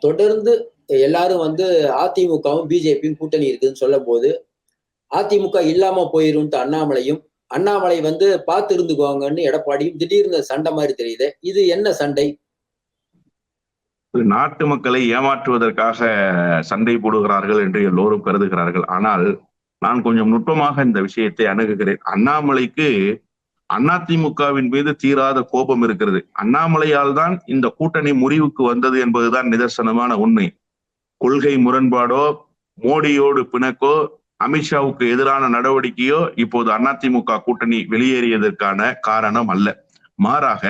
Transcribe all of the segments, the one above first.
தொடர்ந்து எல்லாரும் வந்து அதிமுகவும் பிஜேபியும் கூட்டணி இருக்குதுன்னு சொல்லும் போது அதிமுக இல்லாம போயிரும்ட்டு அண்ணாமலையும் அண்ணாமலை வந்து பார்த்து இருந்துக்குவாங்கன்னு எடப்பாடியும் திடீர்னு சண்டை மாதிரி தெரியுது. இது என்ன சண்டை? நாட்டு மக்களை ஏமாற்றுவதற்காக சண்டை போடுகிறார்கள் என்று எல்லோரும் கருதுகிறார்கள். ஆனால் நான் கொஞ்சம் நுட்பமாக இந்த விஷயத்தை அணுகுகிறேன். அண்ணாமலைக்கு அதிமுகவின் மீது தீராத கோபம் இருக்கிறது. அண்ணாமலையால் தான் இந்த கூட்டணி முறிவுக்கு வந்தது என்பதுதான் நிதர்சனமான உண்மை. கொள்கை முரண்பாடோ மோடியோடு பிணக்கோ அமித்ஷாவுக்கு எதிரான நடவடிக்கையோ இப்போது அதிமுக கூட்டணி வெளியேறியதற்கான காரணம் அல்ல. மாறாக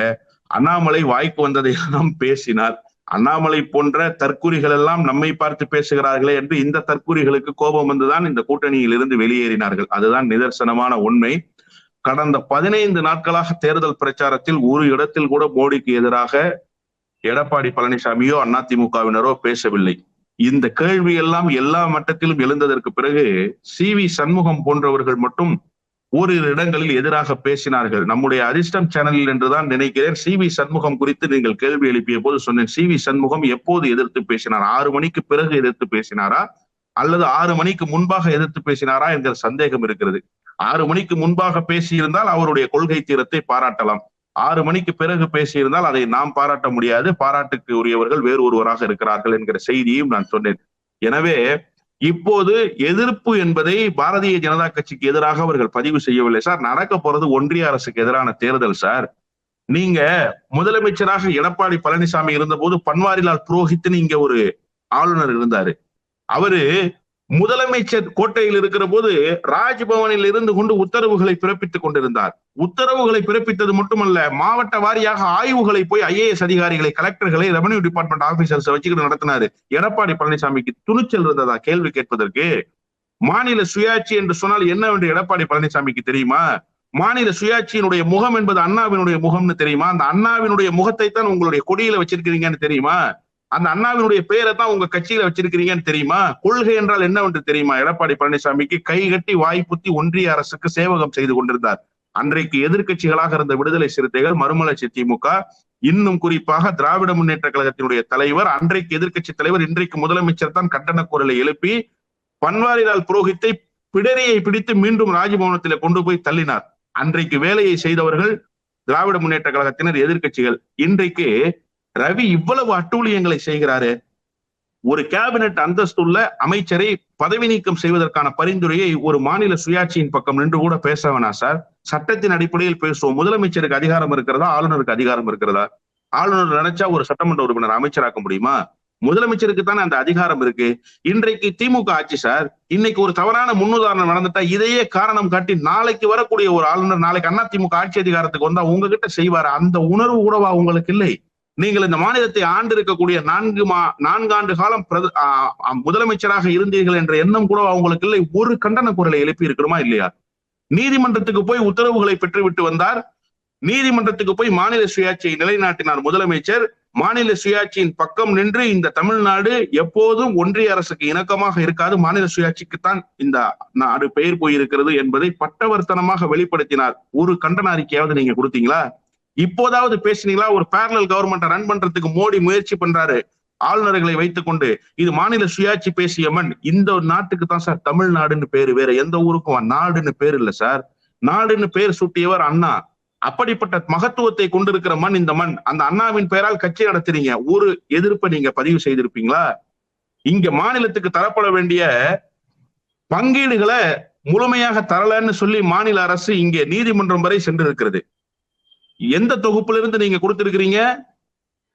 அண்ணாமலை வாய்க்கு வந்ததையெல்லாம் பேசினார் அண்ணாமலை போன்ற தற்கூறிகள் எல்லாம் நம்மை பார்த்து பேசுகிறார்களே என்று இந்த தற்கூறிகளுக்கு கோபம் வந்துதான் இந்த கூட்டணியில் இருந்து வெளியேறினார்கள். அதுதான் நிதர்சனமான உண்மை. கடந்த பதினைந்து நாட்களாக தேர்தல் பிரச்சாரத்தில் ஒரு இடத்தில் கூட மோடிக்கு எதிராக எடப்பாடி பழனிசாமியோ அதிமுகவினரோ பேசவில்லை. இந்த கேள்வி எல்லாம் எல்லா மட்டத்திலும் எழுந்ததற்கு பிறகு சி வி சண்முகம் போன்றவர்கள் மட்டும் ஓரிரு இடங்களில் எதிராக பேசினார்கள். நம்முடைய அதிர்ஷ்டம் சேனலில் என்றுதான் நினைக்கிறேன். சி வி சண்முகம் குறித்து நீங்கள் கேள்வி எழுப்பிய போது சொன்னேன். சி வி சண்முகம் எப்போது எதிர்த்து பேசினார்? ஆறு மணிக்கு பிறகு எதிர்த்து பேசினாரா? அல்லது ஆறு மணிக்கு முன்பாக எதிர்த்து பேசினாரா என்கிற சந்தேகம் இருக்கிறது. ஆறு மணிக்கு முன்பாக பேசியிருந்தால் அவருடைய கொள்கை தீரத்தை பாராட்டலாம். ஆறு மணிக்கு பிறகு பேசியிருந்தால் அதை நாம் பாராட்ட முடியாது. பாராட்டுக்கு உரியவர்கள் வேறு ஒருவராக இருக்கிறார்கள் என்கிற செய்தியும் நான் சொன்னேன். எனவே இப்போது எதிர்ப்பு என்பதை பாரதிய ஜனதா கட்சிக்கு எதிராக அவர்கள் பதிவு செய்யவில்லை சார். நடக்க போறது ஒன்றிய அரசுக்கு எதிரான தேர்தல் சார். நீங்க முதலமைச்சராக எடப்பாடி பழனிசாமி இருந்தபோது பன்வாரிலால் புரோஹித்னு இங்க ஒரு ஆளுநர் இருந்தாரு. அவரு முதலமைச்சர் கோட்டையில் இருக்கிற போது ராஜ்பவனில் இருந்து கொண்டு உத்தரவுகளை பிறப்பித்துக் கொண்டிருந்தார். உத்தரவுகளை பிறப்பித்தது மட்டுமல்ல மாவட்ட வாரியாக ஆய்வுகளை போய் ஐஏஎஸ் அதிகாரிகளை கலெக்டர்களை ரெவன்யூ டிபார்ட்மெண்ட் ஆபீசர்ஸ் வச்சுக்கிட்டு நடத்தினாரு. எடப்பாடி பழனிசாமிக்கு துணிச்சல் இருந்ததா கேள்வி கேட்பதற்கு? மாநில சுயாட்சி என்று சொன்னால் என்னவென்று எடப்பாடி பழனிசாமிக்கு தெரியுமா? மாநில சுயாட்சியினுடைய முகம் என்பது அண்ணாவினுடைய முகம்னு தெரியுமா? அந்த அண்ணாவினுடைய முகத்தை தான் உங்களுடைய கொடியில வச்சிருக்கிறீங்கன்னு தெரியுமா? அந்த அண்ணாவினுடைய பெயரை தான் உங்க கட்சியில வச்சிருக்கிறீங்கன்னு தெரியுமா? கொள்கை என்றால் என்னவென்று தெரியுமா? எடப்பாடி பழனிசாமிக்கு கைகட்டி வாய்ப்புத்தி ஒன்றிய அரசுக்கு சேவகம் செய்து கொண்டிருந்தார். அன்றைக்கு எதிர்கட்சிகளாக இருந்த விடுதலை சிறுத்தைகள் மறுமலர்ச்சி திமுக இன்னும் குறிப்பாக திராவிட முன்னேற்ற கழகத்தினுடைய தலைவர் அன்றைக்கு எதிர்க்கட்சி தலைவர் இன்றைக்கு முதலமைச்சர் தான் கண்டன குரலை எழுப்பி பன்வாரிலால் புரோஹித்தை பிடரியை பிடித்து மீண்டும் ராஜபவனத்தில் கொண்டு போய் தள்ளினார். அன்றைக்கு வேலையை செய்தவர்கள் திராவிட முன்னேற்ற கழகத்தினர் எதிர்கட்சிகள் இன்றைக்கு ரவி இவ்வளவு அட்டூழியங்களை செய்கிறாரு. ஒரு கேபினெட் அந்தஸ்துள்ள அமைச்சரை பதவி நீக்கம் செய்வதற்கான பரிந்துரையை ஒரு மாநில சுயாட்சியின் பக்கம் நின்று கூட பேச வேணாம் சார். சட்டத்தின் அடிப்படையில் பேசுவோம். முதலமைச்சருக்கு அதிகாரம் இருக்கிறதா? ஆளுநருக்கு அதிகாரம் இருக்கிறதா? ஆளுநர் நினைச்சா ஒரு சட்டமன்ற உறுப்பினர் அமைச்சராக்க முடியுமா? முதலமைச்சருக்கு தானே அந்த அதிகாரம் இருக்கு. இன்றைக்கு திமுக ஆட்சி சார். இன்னைக்கு ஒரு தவறான முன்னுதாரணம் நடந்துட்டா இதையே காரணம் காட்டி நாளைக்கு வரக்கூடிய ஒரு ஆளுநர் நாளைக்கு அண்ணா திமுக ஆட்சி அதிகாரத்துக்கு வந்தா உங்ககிட்ட செய்வாரு? அந்த உணர்வு கூடவா உங்களுக்கு இல்லை? நீங்கள் இந்த மாநிலத்தை ஆண்டு இருக்கக்கூடிய நான்கு மா நான்காண்டு காலம் பிரத முதலமைச்சராக இருந்தீர்கள் என்ற எண்ணம் கூட அவங்களுக்கு இல்லை. ஒரு கண்டன குரலை எழுப்பி இருக்கிறோமா இல்லையா? நீதிமன்றத்துக்கு போய் உத்தரவுகளை பெற்றுவிட்டு வந்தார். நீதிமன்றத்துக்கு போய் மாநில சுயாட்சியை நிலைநாட்டினார் முதலமைச்சர். மாநில சுயாட்சியின் பக்கம் நின்று இந்த தமிழ்நாடு எப்போதும் ஒன்றிய அரசுக்கு இணக்கமாக இருக்காது. மாநில சுயாட்சிக்குத்தான் இந்த நாடு பெயர் போயிருக்கிறது என்பதை பட்டவர்த்தனமாக வெளிப்படுத்தினார். ஒரு கண்டன அறிக்கையாவது நீங்க கொடுத்தீங்களா? இப்போதாவது பேசினீங்களா? ஒரு பேரலல் கவர்மெண்ட் ரன் பண்றதுக்கு மோடி முயற்சி பண்றாரு. ஆளுநர்களை வைத்துக் கொண்டு இது மாநில சுயாட்சி பேசிய மண். இந்த நாட்டுக்கு தான் சார் தமிழ்நாடுன்னு பேரு. வேற எந்த ஊருக்கும் நாடுன்னு பேர் இல்ல சார். நாடுன்னு பேர் சூட்டியவர் அண்ணா. அப்படிப்பட்ட மகத்துவத்தை கொண்டிருக்கிற மண் இந்த மண். அந்த அண்ணாவின் பெயரால் கட்சி நடத்துறீங்க. ஒரு எதிர்ப்பை நீங்க பதிவு செய்திருப்பீங்களா? இங்க மாநிலத்துக்கு தரப்பட வேண்டிய பங்கீடுகளை முழுமையாக தரலன்னு சொல்லி மாநில அரசு இங்கே நீதிமன்றம் வரை சென்றிருக்கிறது. எந்த தொகுப்புல இருந்து நீங்க கொடுத்திருக்கிறீங்க?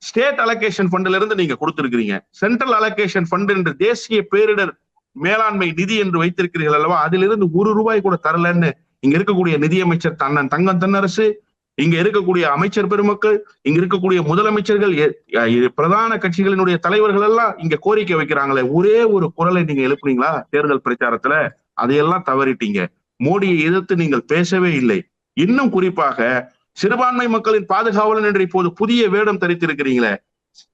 ஸ்டேட் அலோகேஷன் ஃபண்ட்ல இருந்து நீங்க கொடுத்திருக்கிறீங்க. சென்ட்ரல் அலோகேஷன் ஃபண்ட் என்று தேசிய பேரிடர் மேலாண்மை நிதி என்று வைத்திருக்கிறீர்கள் அல்லவா? அதிலிருந்து ஒரு ரூபாய் கூட தரலன்னு இங்க இருக்கக்கூடிய நிதியமைச்சர் தன்னன் தங்கம் தன்னரசு இங்க இருக்கக்கூடிய அமைச்சர் பெருமக்கள் இங்க இருக்கக்கூடிய முதலமைச்சர்கள் பிரதான கட்சிகளினுடைய தலைவர்கள் எல்லாம் இங்க கோரிக்கை வைக்கிறாங்களே. ஒரே ஒரு குரலை நீங்க எழுப்புனீங்களா தேர்தல் பிரச்சாரத்துல? அதையெல்லாம் தவறிட்டீங்க. மோடியை எதிர்த்து நீங்கள் பேசவே இல்லை. இன்னும் குறிப்பாக சிறுபான்மை மக்களின் பாதுகாவலன் என்று இப்போது புதிய வேடம் தரித்திருக்கிறீங்களே.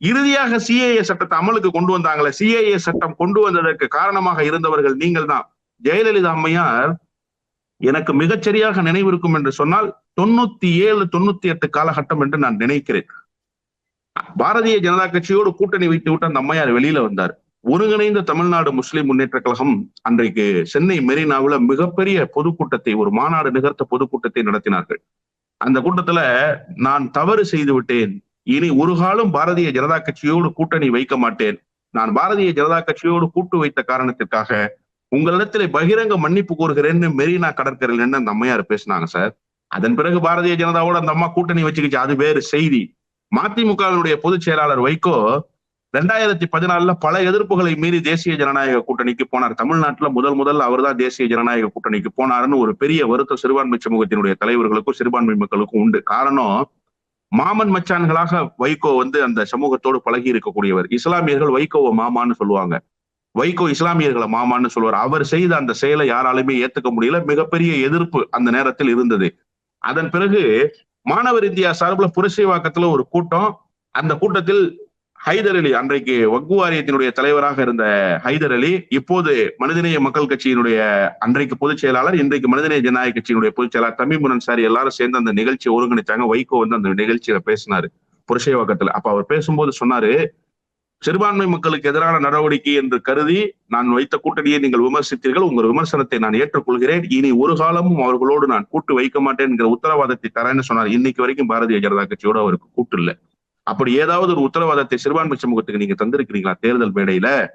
இறுதியாக சிஏஏ சட்டத்தை அமலுக்கு கொண்டு வந்தாங்களே. சிஏஏ சட்டம் கொண்டு வந்ததற்கு காரணமாக இருந்தவர்கள் நீங்கள் தான். ஜெயலலிதா அம்மையார் எனக்கு மிகச்சரியாக நினைவிருக்கும் என்று சொன்னால் தொண்ணூத்தி ஏழு தொண்ணூத்தி எட்டு காலகட்டம் என்று நான் நினைக்கிறேன். பாரதிய ஜனதா கட்சியோடு கூட்டணி வைத்து விட்டு அந்த அம்மையார் வெளியில வந்தார். ஒருங்கிணைந்த தமிழ்நாடு முஸ்லிம் முன்னேற்ற கழகம் அன்றைக்கு சென்னை மெரினாவுல மிகப்பெரிய பொதுக்கூட்டத்தை ஒரு மாநாடு நிகர்த்த பொதுக்கூட்டத்தை நடத்தினார்கள். அந்த கூட்டத்துல நான் தவறு செய்து விட்டேன். இனி ஒரு காலம் பாரதிய ஜனதா கட்சியோடு கூட்டணி வைக்க மாட்டேன். நான் பாரதிய ஜனதா கட்சியோடு கூட்டு வைத்த காரணத்திற்காக உங்களிடத்துல பகிரங்க மன்னிப்பு கோருகிறேன்னு மெரினா கடற்கரையில் என்ன அந்த அம்மையார் பேசினாங்க சார். அதன் பிறகு பாரதிய ஜனதாவோட அந்த அம்மா கூட்டணி வச்சுக்கிச்சு. அது வேறு செய்தி. மதிமுகவினுடைய பொதுச் செயலாளர் வைகோ ரெண்டாயிரத்தி பதினாலுல பல எதிர்ப்புகளை மீறி தேசிய ஜனநாயக கூட்டணிக்கு போனார். தமிழ்நாட்டுல முதல் முதல் அவர்தான் தேசிய ஜனநாயக கூட்டணிக்கு போனாருன்னு ஒரு பெரிய வருத்தம் சிறுபான்மை சமூகத்தினுடைய தலைவர்களுக்கும் சிறுபான்மை மக்களுக்கும் உண்டு. காரணம் மாமன் மச்சான்களாக வைகோ வந்து அந்த சமூகத்தோடு பழகி இருக்கக்கூடியவர். இஸ்லாமியர்கள் வைகோவை மாமான்னு சொல்லுவாங்க. வைகோ இஸ்லாமியர்களை மாமான்னு சொல்லுவார். அவர் செய்த அந்த செயலை யாராலுமே ஏத்துக்க முடியல. மிகப்பெரிய எதிர்ப்பு அந்த நேரத்தில் இருந்தது. அதன் பிறகு மாணவர் இந்தியா சார்பில் புரட்சிவாக்கத்துல ஒரு கூட்டம். அந்த கூட்டத்தில் ஹைதர் அலி அன்றைக்கு வக்கு வாரியத்தினுடைய தலைவராக இருந்த ஹைதர் அலி இப்போது மனிதநேய மக்கள் கட்சியினுடைய அன்றைக்கு பொதுச் செயலாளர் இன்றைக்கு மனிதநேய ஜனநாயக கட்சியினுடைய பொதுச் செயலாளர் தமிமுன் அன்சாரி எல்லாரும் சேர்ந்து அந்த நிகழ்ச்சியை ஒருங்கிணைச்சாங்க. வைகோ வந்து அந்த நிகழ்ச்சியில பேசினாரு புரட்சிவாக்கத்துல அப்ப அவர் பேசும்போது சொன்னாரு சிறுபான்மை மக்களுக்கு எதிரான நடவடிக்கை என்று கருதி நான் வைத்த கூட்டணியை நீங்கள் விமர்சித்தீர்கள் உங்கள் விமர்சனத்தை நான் ஏற்றுக்கொள்கிறேன். இனி ஒரு காலமும் அவர்களோடு நான் கூட்டு வைக்க மாட்டேன் என்கிற உத்தரவாதத்தை தரேன்னு சொன்னார். இன்னைக்கு வரைக்கும் பாரதிய ஜனதா கட்சியோட அவருக்கு கூட்டு இல்லை. அப்படி ஏதாவது ஒரு உத்தரவாதத்தை சிறுபான்மை சமூகத்துக்கு நீங்க தந்திருக்கிறீங்களா? தேர்தல் மேடையில?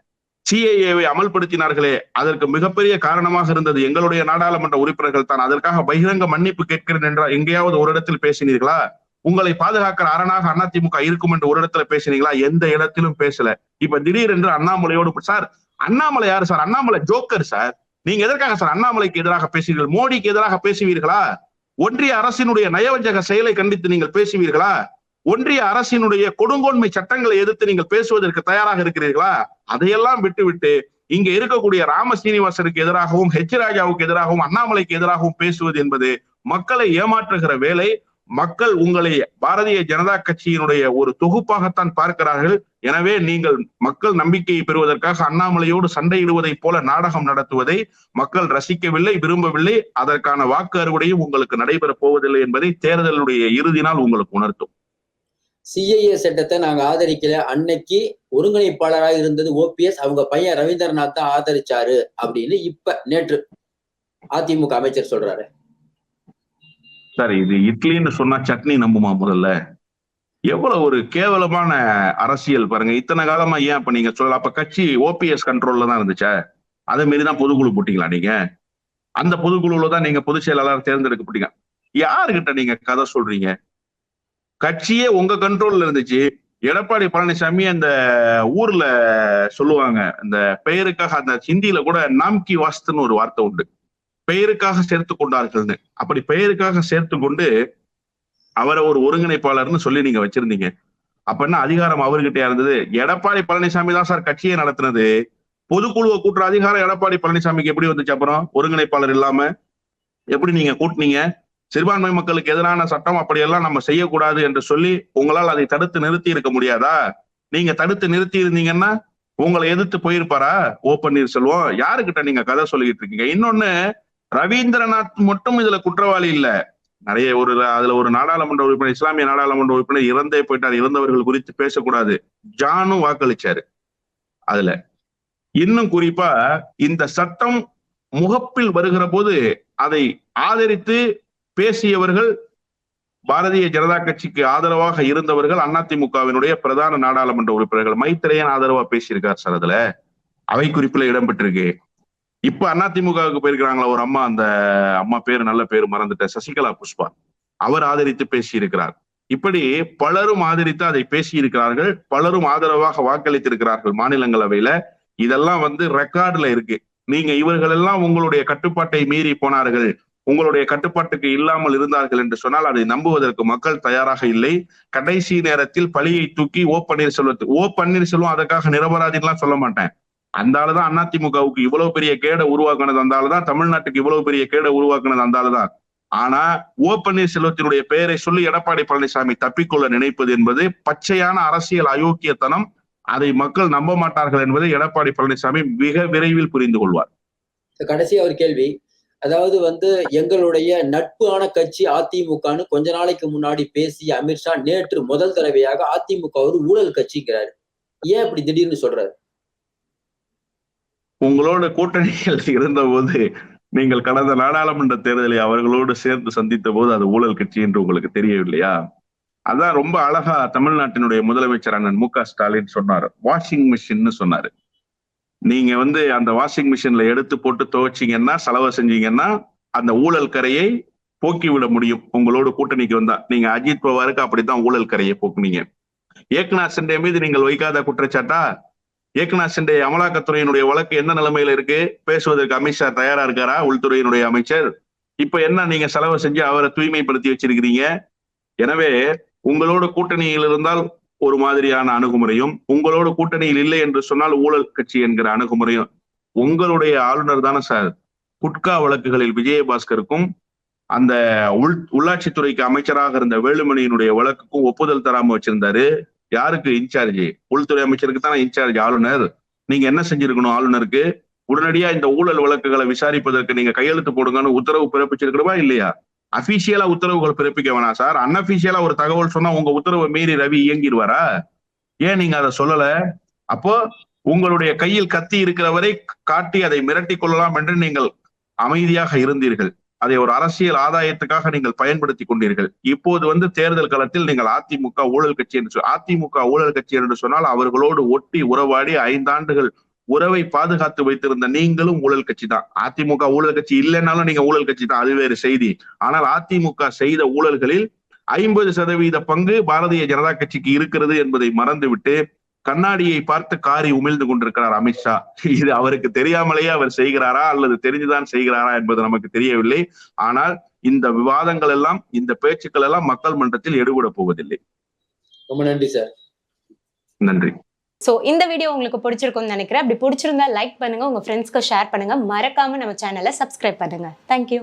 சிஏஏவை அமல்படுத்தினார்களே அதற்கு மிகப்பெரிய காரணமாக இருந்தது எங்களுடைய நாடாளுமன்ற உறுப்பினர்கள் தான். அதற்காக பகிரங்க மன்னிப்பு கேட்கிறேன் என்றால் எங்கேயாவது ஒரு இடத்தில் பேசினீர்களா? உங்களை பாதுகாக்கிற அரணாக அதிமுக இருக்கும் என்று ஒரு இடத்துல பேசினீங்களா? எந்த இடத்திலும் பேசல. இப்ப திடீரென்று அண்ணாமலையோடு சார் அண்ணாமலை யாரு சார்? Annamalai joker sir. நீங்க எதற்காக சார் அண்ணாமலைக்கு எதிராக பேசுவீர்கள் மோடிக்கு எதிராக பேசுவீர்களா? ஒன்றிய அரசினுடைய நயவஞ்சக செயலை கண்டித்து நீங்கள் பேசுவீர்களா? ஒன்றிய அரசினுடைய கொடுங்கோன்மை சட்டங்களை எதிர்த்து நீங்கள் பேசுவதற்கு தயாராக இருக்கிறீர்களா? அதையெல்லாம் விட்டுவிட்டு இங்க இருக்கக்கூடிய ராம சீனிவாசனுக்கு எதிராகவும் ஹெச் ராஜாவுக்கு எதிராகவும் அண்ணாமலைக்கு எதிராகவும் பேசுவது என்பது மக்களை ஏமாற்றுகிற வேலை. மக்கள் உங்களை பாரதிய ஜனதா கட்சியினுடைய ஒரு தொகுப்பாகத்தான் பார்க்கிறார்கள். எனவே நீங்கள் மக்கள் நம்பிக்கையை பெறுவதற்காக அண்ணாமலையோடு சண்டையிடுவதைப் போல நாடகம் நடத்துவதை மக்கள் ரசிக்கவில்லை விரும்பவில்லை. அதற்கான வாக்கு அறுவடையும் உங்களுக்கு நடைபெறப் போவதில்லை என்பதை தேர்தலுடைய இறுதி நாள் உங்களுக்கு உணர்த்தும். சிஐஏ சட்டத்தை நாங்க ஆதரிக்கல. அன்னைக்கு ஒருங்கிணைப்பாளராக இருந்தது ஓபிஎஸ் அவங்க பையன் ரவீந்திரநாத் தான் ஆதரிச்சாரு அப்படின்னு இப்ப நேற்று அதிமுக அமைச்சர் சொல்றாரு. சார் இது இட்லின்னு சொன்னா சட்னி நம்புமா முதல்ல? எவ்வளவு ஒரு கேவலமான அரசியல் பாருங்க. இத்தனை காலமா ஏன் அப்ப நீங்க சொல்லலாம் அப்ப கட்சி ஓபிஎஸ் கண்ட்ரோல்ல தான் இருந்துச்சா? அதை மீறி தான் பொதுக்குழு போட்டீங்களா நீங்க? அந்த பொதுக்குழுல தான் நீங்க பொதுச் செயலாளர் தேர்ந்தெடுக்கப்பட்டீங்க. யாருகிட்ட நீங்க கதை சொல்றீங்க? கட்சியே உங்க கண்ட்ரோல்ல இருந்துச்சு. எடப்பாடி பழனிசாமி அந்த ஊர்ல சொல்லுவாங்க. அந்த பெயருக்காக அந்த ஹிந்தியில கூட நாம்கி வாஸ்துன்னு ஒரு வார்த்தை உண்டு. பெயருக்காக சேர்த்து கொண்டார்கள்னு. அப்படி பெயருக்காக சேர்த்து கொண்டு அவரை ஒரு ஒருங்கிணைப்பாளர்னு சொல்லி நீங்க வச்சிருந்தீங்க. அப்ப என்ன அதிகாரம் அவர்கிட்ட இருந்தது? எடப்பாடி பழனிசாமி தான் சார் கட்சியை நடத்தினது. பொதுக்குழுவை கூட்டுற அதிகாரம் எடப்பாடி பழனிசாமிக்கு எப்படி வந்துச்சு அப்புறம்? ஒருங்கிணைப்பாளர் இல்லாம? எப்படி நீங்க கூட்டினீங்க? சிறுபான்மை மக்களுக்கு எதிரான சட்டம் அப்படியெல்லாம் நம்ம செய்யக்கூடாது என்று சொல்லி உங்களால் அதை தடுத்து நிறுத்தி இருக்க முடியாதா? நீங்க தடுத்து நிறுத்தி இருந்தீங்கன்னா உங்களை எதிர்த்து போயிருப்பாரா? ஓ பன்னீர்செல்வம் யாருக்கிட்ட நீங்க கதை சொல்லிட்டு இருக்கீங்க? இன்னொன்னு ரவீந்திரநாத் மட்டும் இதுல குற்றவாளி இல்ல. நிறைய ஒரு அதுல ஒரு நாடாளுமன்ற உறுப்பினர் இஸ்லாமிய நாடாளுமன்ற உறுப்பினர் இறந்தே போயிட்டார். இறந்தவர்கள் குறித்து பேசக்கூடாது. ஜானும் வாக்களிச்சாரு அதுல. இன்னும் குறிப்பா இந்த சட்டம் முகப்பில் வருகிற போது அதை ஆதரித்து பேசியவர்கள் பாரதிய ஜனதா கட்சிக்கு ஆதரவாக இருந்தவர்கள் அதிமுகவினுடைய பிரதான நாடாளுமன்ற உறுப்பினர்கள். மைத்திரையன் ஆதரவா பேசியிருக்கார் சார் அதுல. அவை குறிப்புல இடம்பெற்றிருக்கு. இப்ப அதிமுகவுக்கு போயிருக்கிறாங்களா ஒரு அம்மா அந்த அம்மா பேரு நல்ல பேரு மறந்துட்ட சசிகலா புஷ்பா. அவர் ஆதரித்து பேசியிருக்கிறார். இப்படி பலரும் ஆதரித்து அதை பேசியிருக்கிறார்கள். பலரும் ஆதரவாக வாக்களித்திருக்கிறார்கள் மாநிலங்களவையில. இதெல்லாம் வந்து ரெக்கார்ட்ல இருக்கு. நீங்க இவர்கள் எல்லாம் உங்களுடைய கட்டுப்பாட்டை மீறி போனார்கள். உங்களுடைய கட்டுப்பாட்டுக்கு இல்லாமல் இருந்தார்கள் என்று சொன்னால் அதை நம்புவதற்கு மக்கள் தயாராக இல்லை. கடைசி நேரத்தில் பழியை தூக்கி ஓ பன்னீர்செல்வத்து ஓ பன்னீர்செல்வம் அதற்காக நிரபராதின்லாம் சொல்ல மாட்டேன். அந்த ஆளுதான் அதிமுகவுக்கு இவ்வளவு பெரிய கேடை உருவாக்குனது அந்த ஆளுதான் தமிழ்நாட்டுக்கு இவ்வளவு பெரிய கேடை உருவாக்குனது அந்த ஆளுதான் ஆனா ஓ பன்னீர்செல்வத்தினுடைய பெயரை சொல்லி எடப்பாடி பழனிசாமி தப்பிக்கொள்ள நினைப்பது என்பது பச்சையான அரசியல் அயோக்கியத்தனம். அதை மக்கள் நம்ப மாட்டார்கள் என்பதை எடப்பாடி பழனிசாமி மிக விரைவில் புரிந்து கொள்வார். கடைசி ஒரு கேள்வி. அதாவது வந்து எங்களுடைய நட்பான கட்சி அதிமுகன்னு கொஞ்ச நாளைக்கு முன்னாடி பேசிய அமித்ஷா நேற்று முதல் தடவையாக அதிமுக ஒரு ஊழல் கட்சிங்கிறாரு. ஏன் இப்படி திடீர்னு சொல்றாரு? உங்களோட கூட்டணிகள் இருந்தபோது நீங்கள் கடந்த நாடாளுமன்ற தேர்தலை அவர்களோடு சேர்ந்து சந்தித்த போது அது ஊழல் கட்சி என்று உங்களுக்கு தெரியவில்லையா? அதான் ரொம்ப அழகா தமிழ்நாட்டினுடைய முதலமைச்சர் அண்ணன் மு க ஸ்டாலின் சொன்னார். வாஷிங் மிஷின்னு சொன்னாரு. நீங்க வந்து அந்த வாஷிங் மிஷின்ல எடுத்து போட்டு துவைச்சீங்கன்னா செலவு செஞ்சீங்கன்னா அந்த ஊழல் கரையை போக்கி விட முடியும். உங்களோட கூட்டணிக்கு வந்தா. நீங்க அஜித் பவாருக்கு அப்படித்தான் ஊழல் கரையை போக்குனீங்க. ஏக்நாத் சிண்டே மீது நீங்கள் வைக்காத குற்றச்சாட்டா? ஏக்நாத் சிண்டே அமலாக்கத்துறையினுடைய வழக்கு எந்த நிலைமையில இருக்கு? பேசுவதற்கு அமித்ஷா தயாரா இருக்காரா? உள்துறையினுடைய அமைச்சர். இப்ப என்ன நீங்க செலவு செஞ்சு அவரை தூய்மைப்படுத்தி வச்சிருக்கிறீங்க? எனவே உங்களோட கூட்டணியில் இருந்தால் ஒரு மாதிரியான அணுகுமுறையும் உங்களோட கூட்டணியில் இல்லை என்று சொன்னால் ஊழல் கட்சி என்கிற அணுகுமுறையும் உங்களுடைய ஆளுநர் தானே சார்? குட்கா வழக்குகளில் விஜயபாஸ்கருக்கும் அந்த உள் உள்ளாட்சித்துறைக்கு அமைச்சராக இருந்த வேலுமணியினுடைய வழக்குக்கும் ஒப்புதல் தராம வச்சிருந்தாரு. யாருக்கு? இன்சார்ஜ். உள்துறை அமைச்சருக்கு தானே இன்சார்ஜ் ஆளுநர். நீங்க என்ன செஞ்சிருக்கணும் ஆளுநருக்கு? உடனடியா இந்த ஊழல் வழக்குகளை விசாரிப்பதற்கு நீங்க கையெழுத்து போடுங்கன்னு உத்தரவு பிறப்பிச்சிருக்கணுமா இல்லையா? அபிஷியலா உத்தரவுகள் பிறப்பிக்க வேணாம் சார். அன்அபிஷியலா ஒரு தகவல் சொன்னா உங்க உத்தரவை மீறி ரவி இயங்கிடுவாரா? ஏன் நீங்க அதை சொல்லல? அப்போ உங்களுடைய கையில் கத்தி இருக்கிற வரை காட்டி அதை மிரட்டி கொள்ளலாம் என்று நீங்கள் அமைதியாக இருந்தீர்கள். அதை ஒரு அரசியல் ஆதாயத்துக்காக நீங்கள் பயன்படுத்தி கொண்டீர்கள். இப்போது வந்து தேர்தல் களத்தில் நீங்கள் அதிமுக ஊழல் கட்சி என்று சொல் அதிமுக ஊழல் கட்சி என்று சொன்னால் அவர்களோடு ஒட்டி உறவாடி ஐந்தாண்டுகள் உறவை பாதுகாத்து வைத்திருந்த நீங்களும் ஊழல் கட்சி தான் அதிமுக ஊழல் கட்சி இல்லைன்னாலும் நீங்க ஊழல் கட்சி தான் அது வேறு செய்தி. ஆனால் அதிமுக செய்த ஊழல்களில் ஐம்பது சதவீத பங்கு பாரதிய ஜனதா கட்சிக்கு இருக்கிறது என்பதை மறந்துவிட்டு கண்ணாடியை பார்த்து காரி உமிழ்ந்து கொண்டிருக்கிறார் அமித்ஷா இது அவருக்கு தெரியாமலேயே அவர் செய்கிறாரா அல்லது தெரிஞ்சுதான் செய்கிறாரா என்பது நமக்கு தெரியவில்லை. ஆனால் இந்த விவாதங்கள் எல்லாம் இந்த பேச்சுக்கள் எல்லாம் மக்கள் மன்றத்தில் எடுபட போவதில்லை. ரொம்ப நன்றி சார். நன்றி. ஸோ இந்த வீடியோ உங்களுக்கு பிடிச்சிருக்கும்னு நினைக்கிறேன். அப்படி பிடிச்சிருந்தா லைக் பண்ணுங்க உங்க ஃப்ரெண்ட்ஸ்க்கு ஷேர் பண்ணுங்க. மறக்காம நம்ம சேனலை சப்ஸ்கிரைப் பண்ணுங்க. தேங்க்யூ